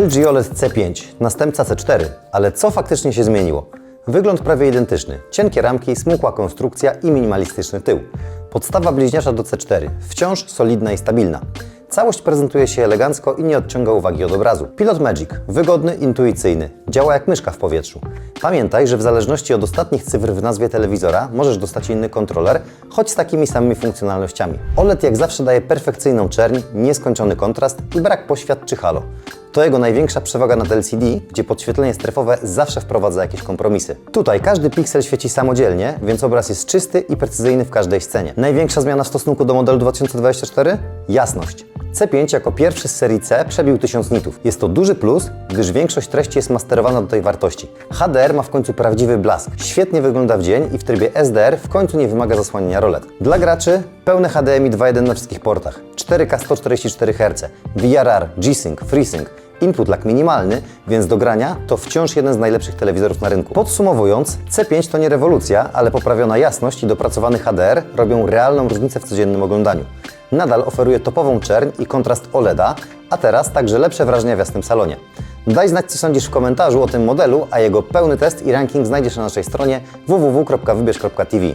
LG OLED C5, następca C4, ale co faktycznie się zmieniło? Wygląd prawie identyczny. Cienkie ramki, smukła konstrukcja i minimalistyczny tył. Podstawa bliźniacza do C4, wciąż solidna i stabilna. Całość prezentuje się elegancko i nie odciąga uwagi od obrazu. Pilot Magic. Wygodny, intuicyjny. Działa jak myszka w powietrzu. Pamiętaj, że w zależności od ostatnich cyfr w nazwie telewizora możesz dostać inny kontroler, choć z takimi samymi funkcjonalnościami. OLED jak zawsze daje perfekcyjną czerń, nieskończony kontrast i brak poświat czy halo. To jego największa przewaga nad LCD, gdzie podświetlenie strefowe zawsze wprowadza jakieś kompromisy. Tutaj każdy piksel świeci samodzielnie, więc obraz jest czysty i precyzyjny w każdej scenie. Największa zmiana w stosunku do modelu 2024? Jasność. C5 jako pierwszy z serii C przebił 1000 nitów. Jest to duży plus, gdyż większość treści jest masterowana do tej wartości. HDR ma w końcu prawdziwy blask. Świetnie wygląda w dzień i w trybie SDR w końcu nie wymaga zasłaniania rolet. Dla graczy pełne HDMI 2.1 na wszystkich portach. 4K 144 Hz, VRR, G-Sync, FreeSync. Input lag minimalny, więc do grania to wciąż jeden z najlepszych telewizorów na rynku. Podsumowując, C5 to nie rewolucja, ale poprawiona jasność i dopracowany HDR robią realną różnicę w codziennym oglądaniu. Nadal oferuje topową czerń i kontrast OLEDa, a teraz także lepsze wrażenia w jasnym salonie. Daj znać, co sądzisz w komentarzu o tym modelu, a jego pełny test i ranking znajdziesz na naszej stronie www.wybierz.tv.